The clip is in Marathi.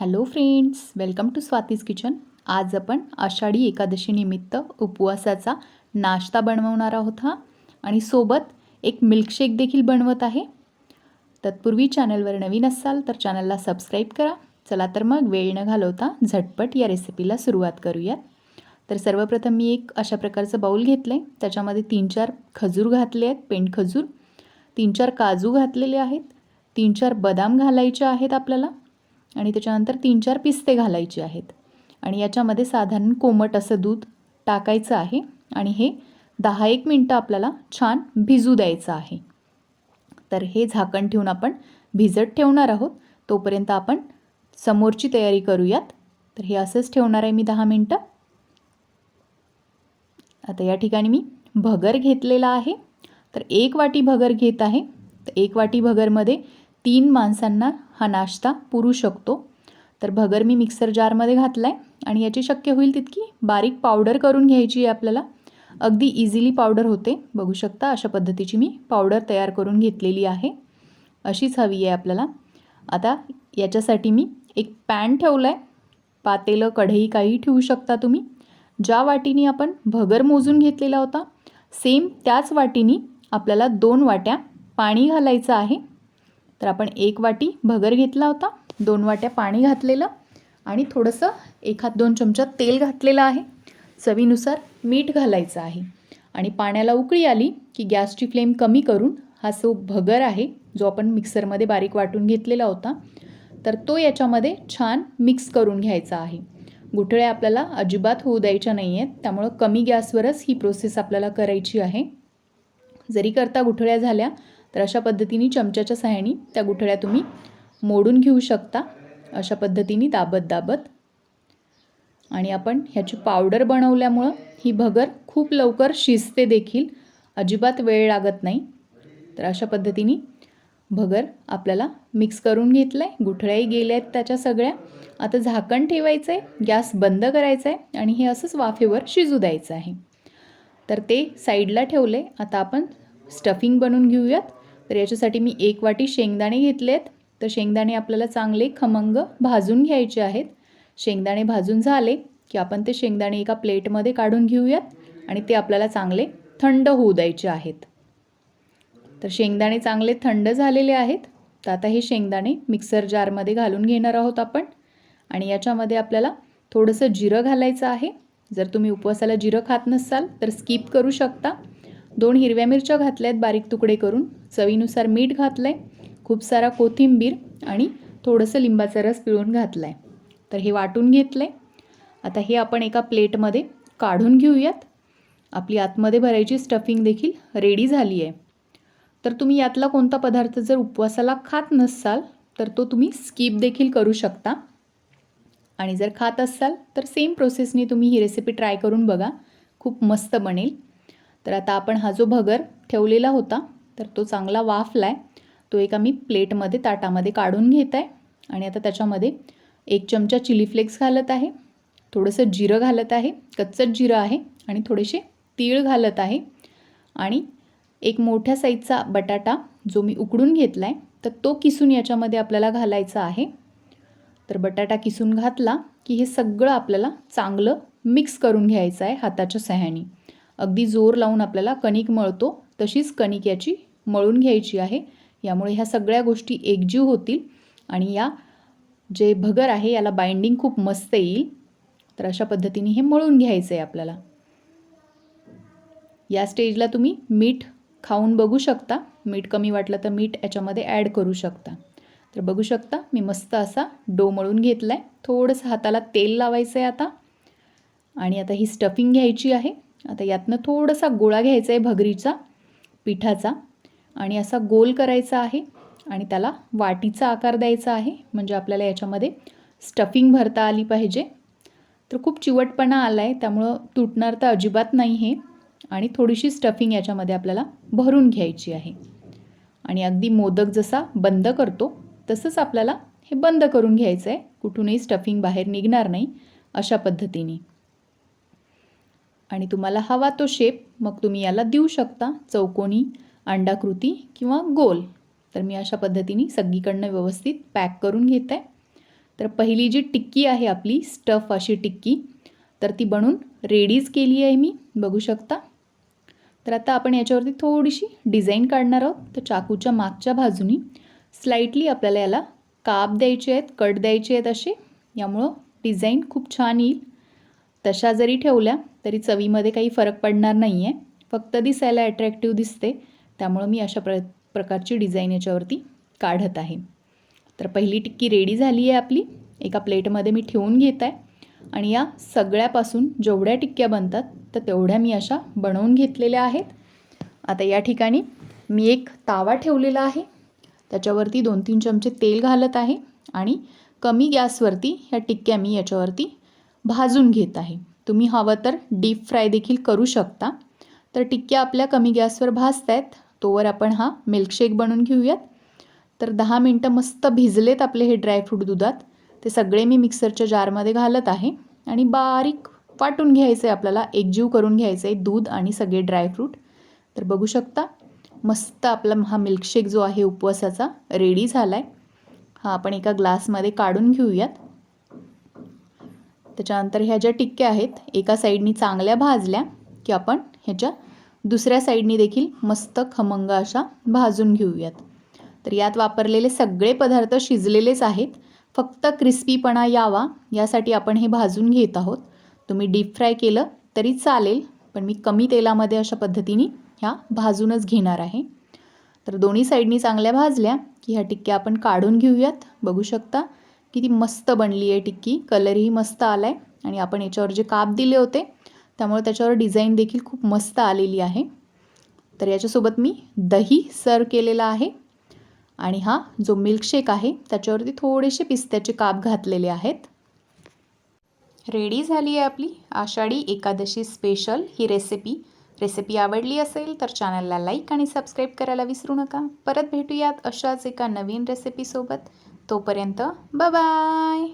Hello friends welcome to Swati's kitchen आज आपण आषाढी एकादशीनिमित्त उपवासाचा नाश्ता बनवणार आहोत हा. आणि सोबत एक मिल्कशेक देखील बनवत आहे. तत्पूर्वी चॅनलवर नवीन असाल तर चॅनलला सबस्क्राईब करा. चला तर मग वेळ न घालवता झटपट या रेसिपीला सुरुवात करूयात. तर सर्वप्रथम मी एक अशा प्रकारचं बाऊल घेतलं आहे त्याच्यामध्ये तीन चार खजूर घातले आहेत पेंड खजूर. तीन चार काजू घातलेले आहेत. तीन चार बदाम घालायचे आहेत आपल्याला. आणि त्याच्यानंतर तीन चार पिस्ते घालायचे आहेत. आणि याच्यामध्ये साधारण कोमट असं दूध टाकायचं आहे आणि हे दहा एक मिनटं आपल्याला छान भिजू द्यायचं आहे. तर हे झाकण ठेवून आपण भिजत ठेवणार आहोत. तोपर्यंत आपण समोरची तयारी करूयात. तर हे असंच ठेवणार आहे मी दहा मिनटं. आता या ठिकाणी मी भगर घेतलेला आहे. तर एक वाटी भगर घेत आहे. तर एक वाटी भगरमध्ये तीन माणसांना हा नाश्ता पुरू शकतो. तर भगर मी मिक्सर जारमध्ये घातला आहे आणि याची शक्य होईल तितकी बारीक पावडर करून घ्यायची आहे आपल्याला. अगदी इझिली पावडर होते. बघू शकता अशा पद्धतीची मी पावडर तयार करून घेतलेली आहे. अशीच हवी आहे आपल्याला. आता याच्यासाठी मी एक पॅन ठेवला आहे पातेलं कढई काही ठेवू शकता तुम्ही. ज्या वाटीनी आपण भगर मोजून घेतलेला होता सेम त्याच वाटीनी आपल्याला दोन वाट्या पाणी घालायचं आहे. तर आपण एक वाटी भगर घेतला होता दोन वाट्या पाणी घातलेलं आणि थोडंसं एखाद दोन चमचा तेल घातलेलं आहे. चवीनुसार मीठ घालायचं आहे. आणि पाण्याला उकळी आली की गॅसची फ्लेम कमी करून हा जो भगर आहे जो आपण मिक्सरमध्ये बारीक वाटून घेतलेला होता तर तो याच्यामध्ये छान मिक्स करून घ्यायचा आहे. गुठळ्या आपल्याला अजिबात होऊ द्यायच्या नाही आहेत त्यामुळं कमी गॅसवरच ही प्रोसेस आपल्याला करायची आहे. जरी करता गुठळ्या झाल्या तर अशा पद्धतीने चमच्याच्या सहाय्याने त्या गुठळ्या तुम्ही मोडून घेऊ शकता. अशा पद्धतीने दाबत दाबत. आणि आपण ह्याची पावडर बनवल्यामुळं ही भगर खूप लवकर शिजते देखील. अजिबात वेळ लागत नाही. तर अशा पद्धतीने भगर आपल्याला मिक्स करून घेतलं आहे गुठळ्याही गेल्या आहेत त्याच्या सगळ्या. आता झाकण ठेवायचं आहे गॅस बंद करायचा आहे आणि हे असंच वाफेवर शिजू द्यायचं आहे. तर ते साईडला ठेवलं आहे आता आपण स्टफिंग बनवून घेऊयात. तर याच्यासाठी मी एक वाटी शेंगदाणे घेतले आहेत तर शेंगदाणे आपल्याला चांगले खमंग भाजून घ्यायचे आहेत. शेंगदाणे भाजून झाले की आपण ते शेंगदाणे एका प्लेटमध्ये काढून घेऊयात आणि ते आपल्याला चांगले थंड होऊ द्यायचे आहेत. तर शेंगदाणे चांगले थंड झालेले आहेत. तर आता हे शेंगदाणे मिक्सर जारमध्ये घालून घेणार आहोत आपण. आणि याच्यामध्ये आपल्याला थोडंसं जिरं घालायचं आहे. जर तुम्ही उपवासाला जिरं खात नसाल तर स्किप करू शकता. दोन हिरव्या मिरच्या घातल्या आहेत बारीक तुकडे करून. चवीनुसार मीठ घातलं आहे खूप सारा कोथिंबीर आणि थोडंसं लिंबाचा रस पिळून घातला आहे तर हे वाटून घेतलं आहे आता हे आपण एका प्लेटमध्ये काढून घेऊयात. आपली आतमध्ये भरायची स्टफिंग देखील रेडी झाली आहे तर तुम्ही यातला कोणता पदार्थ जर उपवासाला खात नसाल तर तो तुम्ही स्किप देखील करू शकता. आणि जर खात असाल तर सेम प्रोसेसने तुम्ही ही रेसिपी ट्राय करून बघा. खूप मस्त बनेल. तर आता आपण हा जो भगर ठेवलेला होता तर तो चांगला वाफला आहे तो एका मी प्लेटमध्ये ताटामध्ये काढून घेत आहे आणि आता त्याच्यामध्ये एक चमचा चिली फ्लेक्स घालत आहे. थोडंसं जिरं घालत आहे. कच्चंच जिरं आहे. आणि थोडेसे तीळ घालत आहे. आणि एक मोठ्या साईजचा बटाटा जो मी उकडून घेतला आहे तर तो किसून याच्यामध्ये आपल्याला घालायचा आहे. तर बटाटा किसून घातला की हे सगळं आपल्याला चांगलं मिक्स करून घ्यायचं आहे हाताच्या सह्याने. अगदी जोर लावून आपल्याला कणिक मळतो तशीच कणिक याची मळून घ्यायची आहे. यामुळे ह्या सगळ्या गोष्टी एकजीव होतील आणि या जे भगर आहे याला बाइंडिंग खूप मस्त येईल. तर अशा पद्धतीने हे मळून घ्यायचं आहे आपल्याला. या स्टेजला तुम्ही मीठ खाऊन बघू शकता. मीठ कमी वाटलं तर मीठ याच्यामध्ये ॲड करू शकता. तर बघू शकता मी मस्त असा डो मळून घेतला आहे थोडंसं हाताला तेल लावायचं आहे आता. आणि आता ही स्टफिंग घ्यायची आहे. आता यातनं थोडासा गोळा घ्यायचा आहे भगरीचा पिठाचा आणि असा गोल करायचा आहे आणि त्याला वाटीचा आकार द्यायचा आहे. म्हणजे आपल्याला याच्यामध्ये स्टफिंग भरता आली पाहिजे. तर खूप चिवटपणा आला आहे त्यामुळं तुटणार तर अजिबात नाही हे आणि थोडीशी स्टफिंग याच्यामध्ये आपल्याला भरून घ्यायची आहे. आणि अगदी मोदक जसा बंद करतो तसंच आपल्याला हे बंद करून घ्यायचं आहे कुठूनही स्टफिंग बाहेर निघणार नाही अशा पद्धतीने. आणि तुम्हाला हवा तो शेप मग तुम्ही याला देऊ शकता. चौकोनी अंडाकृती किंवा गोल. तर मी अशा पद्धतीने सगळीकडनं व्यवस्थित पॅक करून घेत. आहे तर पहिली जी टिक्की आहे आपली स्टफ अशी टिक्की तर ती बनवून रेडीज केली आहे मी. बघू शकता. तर आता आपण याच्यावरती थोडीशी डिझाईन काढणार आहोत. तर चाकूच्या मागच्या बाजूनी स्लाईटली आपल्याला याला काप द्यायचे आहेत कट द्यायचे आहेत असे. यामुळं डिझाईन खूप छान येईल. तशा जरी ठेवल्या तरी चवीमध्ये काही फरक पडणार नाही आहे फक्त दिसायला अट्रॅक्टिव्ह दिसते. त्यामुळं मी अशा प्र प्रकारची डिझाईन याच्यावरती काढत आहे. तर पहिली टिक्की रेडी झाली आहे आपली. एका प्लेटमध्ये मी ठेवून घेत आहे आणि या सगळ्यापासून जेवढ्या टिक्क्या बनतात तर तेवढ्या मी अशा बनवून घेतलेल्या आहेत. आता या ठिकाणी मी एक तावा ठेवलेला आहे. त्याच्यावरती दोन तीन चमचे तेल घालत आहे. आणि कमी गॅसवरती ह्या टिक्क्या मी याच्यावरती भाजून घेत आहे. तुम्ही हवं तर डीप फ्राय देखील करू शकता. तर टिक्क्या आपल्या कमी गॅसवर भाजत आहेत तोवर आपण हा मिल्कशेक बनवून घेऊयात. तर दहा मिनटं मस्त भिजलेत आपले हे ड्रायफ्रूट दुधात. ते सगळे मी मिक्सरच्या जारमध्ये घालत आहे. आणि बारीक वाटून घ्यायचं आहे आपल्याला. एकजीव करून घ्यायचं आहे दूध आणि सगळे ड्रायफ्रूट तर बघू शकता. मस्त आपला हा मिल्कशेक जो आहे उपवासाचा रेडी झाला आहे हा आपण एका ग्लासमध्ये काढून घेऊयात. त्याच्यानंतर ह्या ज्या टिक्क्या आहेत एका साईडनी चांगल्या भाजल्या की आपण ह्याच्या दुसऱ्या साईडनी देखील मस्त खमंग अशा भाजून घेऊयात. तर यात वापरलेले सगळे पदार्थ शिजलेलेच आहेत. फक्त क्रिस्पीपणा यावा यासाठी आपण हे भाजून घेत आहोत. तुम्ही डीप फ्राय केलं तरी चालेल पण मी कमी तेलामध्ये अशा पद्धतीने ह्या भाजूनच घेणार आहे. तर दोन्ही साईडनी चांगल्या भाजल्या की ह्या टिक्क्या आपण काढून घेऊयात. बघू शकता किती मस्त बनली आहे टिक्की. कलरही मस्त आला आहे आणि आपण याच्यावर जे काप दिले होते त्यामुळे त्याच्यावर डिझाईन देखील खूप मस्त आलेली आहे. तर याच्यासोबत मी दही सर्व केलेला आहे. आणि हा जो मिल्कशेक आहे त्याच्यावरती थोडेसे पिस्त्याचे काप घातलेले आहेत. रेडी झाली आहे आपली आषाढी एकादशी स्पेशल ही रेसिपी रेसिपी आवडली असेल तर चॅनलला लाईक आणि सबस्क्राईब करायला विसरू नका. परत भेटूयात अशाच एका नवीन रेसिपीसोबत तोपर्यंत बाय